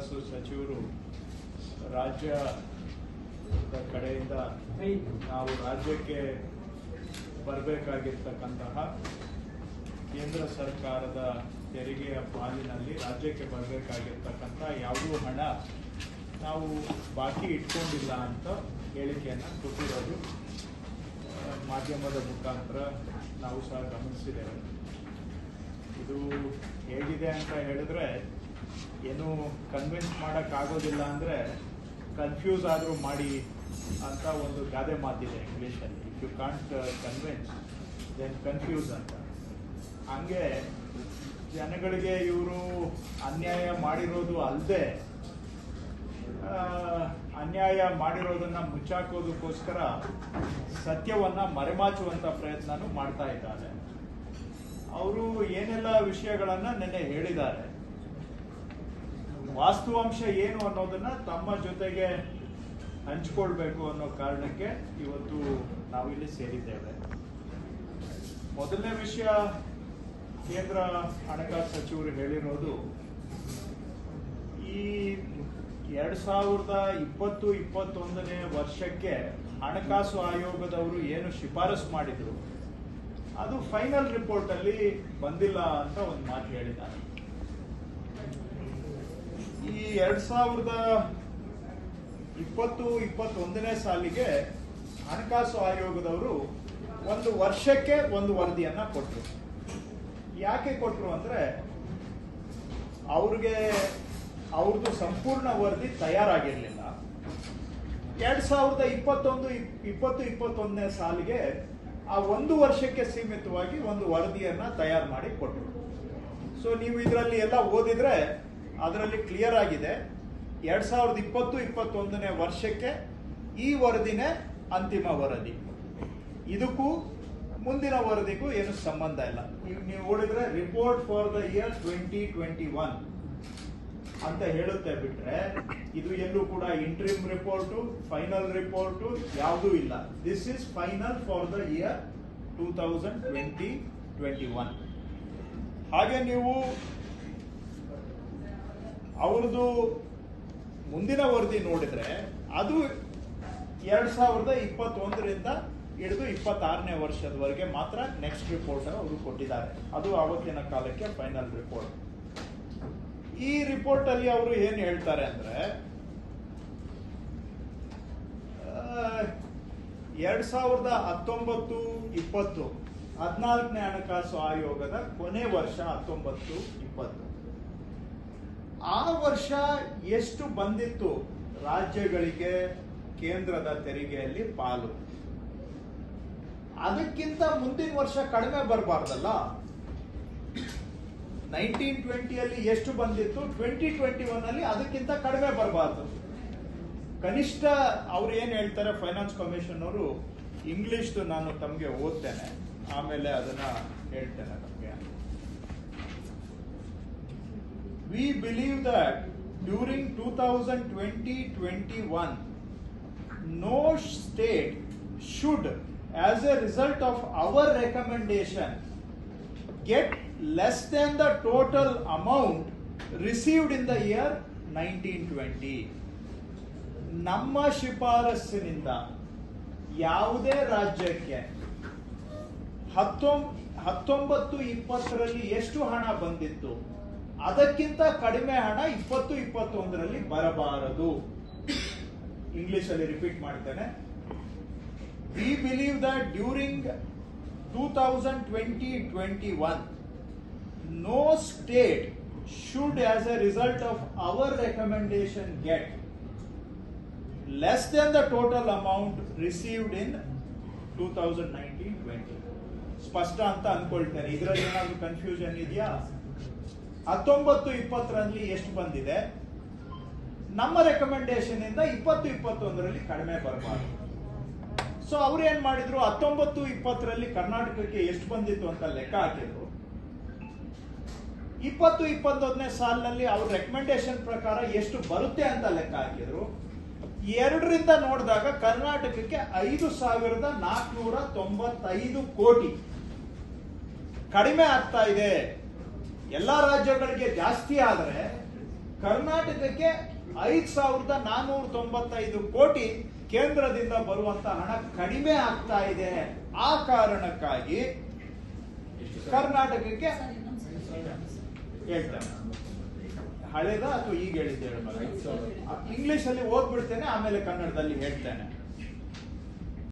ಹಣಕಾಸು ಸಚಿವರು ರಾಜ್ಯದ ಕಡೆಯಿಂದ ನಾವು ರಾಜ್ಯಕ್ಕೆ ಬರಬೇಕಾಗಿರ್ತಕ್ಕಂತಹ ಕೇಂದ್ರ ಸರ್ಕಾರದ ತೆರಿಗೆಯ ಪಾಲಿನಲ್ಲಿ ರಾಜ್ಯಕ್ಕೆ ಬರಬೇಕಾಗಿರ್ತಕ್ಕಂಥ ಯಾವುದೂ ಹಣ ನಾವು ಬಾಕಿ ಇಟ್ಕೊಂಡಿಲ್ಲ ಅಂತ ಹೇಳಿಕೆಯನ್ನು ಕೊಟ್ಟಿರೋದು ಮಾಧ್ಯಮದ ಮುಖಾಂತರ ನಾವು ಸಹ ಗಮನಿಸಿದ್ದೇವೆ. ಇದು ಹೇಗಿದೆ ಅಂತ ಹೇಳಿದ್ರೆ ಏನು ಕನ್ವಿನ್ಸ್ ಮಾಡೋಕ್ಕಾಗೋದಿಲ್ಲ ಅಂದರೆ ಕನ್ಫ್ಯೂಸ್ ಆದರೂ ಮಾಡಿ ಅಂತ ಒಂದು ಗಾದೆ ಮಾತಿದೆ ಇಂಗ್ಲೀಷಲ್ಲಿ. If you can't convince then confuse ಅಂತ. ಹಂಗೆ ಜನಗಳಿಗೆ ಇವರು ಅನ್ಯಾಯ ಮಾಡಿರೋದು ಅಲ್ಲದೆ ಅನ್ಯಾಯ ಮಾಡಿರೋದನ್ನ ಮುಚ್ಚಾಕೋದಕ್ಕೋಸ್ಕರ ಸತ್ಯವನ್ನ ಮರೆಮಾಚುವಂತ ಪ್ರಯತ್ನನೂ ಮಾಡ್ತಾ ಇದ್ದಾರೆ. ಅವರು ಏನೆಲ್ಲ ವಿಷಯಗಳನ್ನ ನಿನ್ನೆ ಹೇಳಿದ್ದಾರೆ. ವಾಸ್ತವಾಂಶ ಏನು ಅನ್ನೋದನ್ನ ತಮ್ಮ ಜೊತೆಗೆ ಹಂಚಿಕೊಳ್ಬೇಕು ಅನ್ನೋ ಕಾರಣಕ್ಕೆ ಇವತ್ತು ನಾವಿಲ್ಲಿ ಸೇರಿದ್ದೇವೆ. ಮೊದಲನೇ ವಿಷಯ ಕೇಂದ್ರ ಹಣಕಾಸು ಸಚಿವರು ಹೇಳಿರೋದು, ಈ ಎರಡ್ ಸಾವಿರದ ಇಪ್ಪತ್ತು, ಇಪ್ಪತ್ತೊಂದನೇ ವರ್ಷಕ್ಕೆ ಹಣಕಾಸು ಆಯೋಗದವರು ಏನು ಶಿಫಾರಸು ಮಾಡಿದ್ರು, ಅದು ಫೈನಲ್ ರಿಪೋರ್ಟ್ ಅಲ್ಲಿ ಬಂದಿಲ್ಲ ಅಂತ ಒಂದು ಮಾತು ಹೇಳಿದ್ದಾರೆ. ಎರಡ್ ಸಾವಿರದ ಇಪ್ಪತ್ತು, ಇಪ್ಪತ್ತೊಂದನೇ ಸಾಲಿಗೆ ಹಣಕಾಸು ಆಯೋಗದವರು ಒಂದು ವರ್ಷಕ್ಕೆ ಒಂದು ವರದಿಯನ್ನ ಕೊಟ್ಟರು ಯಾಕೆ ಕೊಟ್ಟರು ಅಂದ್ರೆ ಅವ್ರಿಗೆ ಅವ್ರದ್ದು ಸಂಪೂರ್ಣ ವರದಿ ತಯಾರಾಗಿರಲಿಲ್ಲ. ಎರಡ್ ಸಾವಿರದ ಇಪ್ಪತ್ತೊಂದು, ಇಪ್- ಇಪ್ಪತ್ತು, ಇಪ್ಪತ್ತೊಂದನೇ ಸಾಲಿಗೆ ಆ ಒಂದು ವರ್ಷಕ್ಕೆ ಸೀಮಿತವಾಗಿ ಒಂದು ವರದಿಯನ್ನ ತಯಾರು ಮಾಡಿ ಕೊಟ್ಟರು ಸೊ ನೀವು ಇದರಲ್ಲಿ ಎಲ್ಲ ಓದಿದ್ರೆ ಅದರಲ್ಲಿ ಕ್ಲಿಯರ್ ಆಗಿದೆ. ಎರಡ್ ಸಾವಿರದ ಇಪ್ಪತ್ತು, ಇಪ್ಪತ್ತೊಂದನೇ ವರ್ಷಕ್ಕೆ ಈ ವರದಿನೇ ಅಂತಿಮ ವರದಿ. ಇದಕ್ಕೂ ಮುಂದಿನ ವರದಿಗೂ ಏನು ಸಂಬಂಧ ಇಲ್ಲ. ನೀವು ನೋಡಿದ್ರೆ report for the year twenty twenty one ಅಂತ ಹೇಳುತ್ತೆ ಬಿಟ್ರೆ ಇದು ಎಲ್ಲೂ ಕೂಡ ಇಂಟ್ರಿಮ್ ರಿಪೋರ್ಟು ಫೈನಲ್ ರಿಪೋರ್ಟು ಯಾವುದೂ ಇಲ್ಲ. This is final for the year two thousand twenty twenty one ಹಾಗೆ ನೀವು ಅವ್ರದ್ದು ಮುಂದಿನ ವರದಿ ನೋಡಿದ್ರೆ ಅದು ಎರಡ್ ಸಾವಿರದ ಇಪ್ಪತ್ತೊಂದರಿಂದ ಹಿಡಿದು ಇಪ್ಪತ್ತಾರನೇ ವರ್ಷದವರೆಗೆ ಮಾತ್ರ ನೆಕ್ಸ್ಟ್ ರಿಪೋರ್ಟ್ ಅವರು ಕೊಟ್ಟಿದ್ದಾರೆ. ಅದು ಆವತ್ತಿನ ಕಾಲಕ್ಕೆ ಫೈನಲ್ ರಿಪೋರ್ಟ್ ಈ ರಿಪೋರ್ಟ್ ಅಲ್ಲಿ ಅವರು ಏನ್ ಹೇಳ್ತಾರೆ ಅಂದ್ರೆ ಎರಡ್ ಸಾವಿರದ ಹತ್ತೊಂಬತ್ತು, ಇಪ್ಪತ್ತು, ಹದಿನಾಲ್ಕನೇ ಹಣಕಾಸು ಆಯೋಗದ ಕೊನೆ ವರ್ಷ ಹತ್ತೊಂಬತ್ತು, ಇಪ್ಪತ್ತು. ಆ ವರ್ಷ ಎಷ್ಟು ಬಂದಿತ್ತು ರಾಜ್ಯಗಳಿಗೆ ಕೇಂದ್ರದ ತೆರಿಗೆಯಲ್ಲಿ ಪಾಲು? ಅದಕ್ಕಿಂತ ಮುಂದಿನ ವರ್ಷ ಕಡಿಮೆ ಬರಬಾರ್ದಲ್ಲ. ನೈನ್ಟೀನ್ ಟ್ವೆಂಟಿಯಲ್ಲಿ ಎಷ್ಟು ಬಂದಿತ್ತು? ಟ್ವೆಂಟಿ ಟ್ವೆಂಟಿ ಒನ್ ಅಲ್ಲಿ ಅದಕ್ಕಿಂತ ಕಡಿಮೆ ಬರಬಾರ್ದು. ಕನಿಷ್ಠ ಅವ್ರು ಏನ್ ಹೇಳ್ತಾರೆ? ಫೈನಾನ್ಸ್ ಕಮಿಷನ್ ಅವರು ಇಂಗ್ಲಿಷ್ ನಾನು ತಮಗೆ ಓದ್ತೇನೆ. ಆಮೇಲೆ ಅದನ್ನ ಹೇಳ್ತೇನೆ ತಮಗೆ we believe that during 2020-21 no state should as a result of our recommendation get less than the total amount received in the year 1920 ನಮ್ಮ ಶಿಫಾರಸ್ಸಿನಿಂದ ಯಾವುದೇ ರಾಜ್ಯಕ್ಕೆ ಹತ್ತೊಂಬ ಹತ್ತೊಂಬತ್ತು ಇಪ್ಪತ್ತರಲ್ಲಿ ಎಷ್ಟು ಹಣ ಬಂದಿತ್ತು ಅದಕ್ಕಿಂತ ಕಡಿಮೆ ಹಣ ಇಪ್ಪತ್ತು ಇಪ್ಪತ್ತೊಂದರಲ್ಲಿ ಬರಬಾರದು. ಇಂಗ್ಲಿಷ್ ಅಲ್ಲಿ ರಿಪೀಟ್ ಮಾಡ್ತೇನೆ we believe that during two thousand twenty twenty one no state should as a result of our recommendation get less than the total amount received in two thousand nineteen twenty ಸ್ಪಷ್ಟ ಅಂತ ಅನ್ಕೊಳ್ತೇನೆ. ಇದರಲ್ಲಿ ಏನಾದ್ರು confusion ಇದೆಯಾ? ಹತ್ತೊಂಬತ್ತು ಇಪ್ಪತ್ತರಲ್ಲಿ ಎಷ್ಟು ಬಂದಿದೆ? ನಮ್ಮ ರೆಕಮೆಂಡೇಶನ್ ಇಂದ ಇಪ್ಪತ್ತು ಇಪ್ಪತ್ತೊಂದರಲ್ಲಿ ಕಡಿಮೆ ಬರಬಾರ್ದು. ಸೊ ಅವ್ರು ಏನ್ ಮಾಡಿದ್ರು? ಹತ್ತೊಂಬತ್ತು ಇಪ್ಪತ್ತರಲ್ಲಿ ಕರ್ನಾಟಕಕ್ಕೆ ಎಷ್ಟು ಬಂದಿತ್ತು ಅಂತ ಲೆಕ್ಕ ಹಾಕಿದ್ರು. ಇಪ್ಪತ್ತು ಇಪ್ಪತ್ತೊಂದನೇ ಸಾಲಿನಲ್ಲಿ ಅವ್ರ ರೆಕಮೆಂಡೇಶನ್ ಪ್ರಕಾರ ಎಷ್ಟು ಬರುತ್ತೆ ಅಂತ ಲೆಕ್ಕ ಹಾಕಿದ್ರು. ಎರಡರಿಂದ ನೋಡಿದಾಗ ಕರ್ನಾಟಕಕ್ಕೆ ಐದು ಸಾವಿರದ ನಾಲ್ಕುನೂರ ತೊಂಬತ್ತೈದು ಕೋಟಿ. ಕಡಿಮೆ ಆಗ್ತಾ ಇದೆ. ಎಲ್ಲಾ ರಾಜ್ಯಗಳಿಗೆ ಜಾಸ್ತಿ ಆದರೆ ಕರ್ನಾಟಕಕ್ಕೆ ಐದ್ ಸಾವಿರದ ನಾನೂರ ತೊಂಬತ್ತೈದು ಕೋಟಿ ಕೇಂದ್ರದಿಂದ ಬರುವಂತ ಹಣ ಕಡಿಮೆ ಆಗ್ತಾ ಇದೆ. ಆ ಕಾರಣಕ್ಕಾಗಿ ಕರ್ನಾಟಕಕ್ಕೆ ಹೇಳ್ತೇನೆ. ಹಳೇದ ಅಥವಾ ಈಗ ಹೇಳಿದ್ದೆ ಇಂಗ್ಲಿಷ್ ಅಲ್ಲಿ ಓದ್ಬಿಡ್ತೇನೆ ಆಮೇಲೆ ಕನ್ನಡದಲ್ಲಿ ಹೇಳ್ತೇನೆ.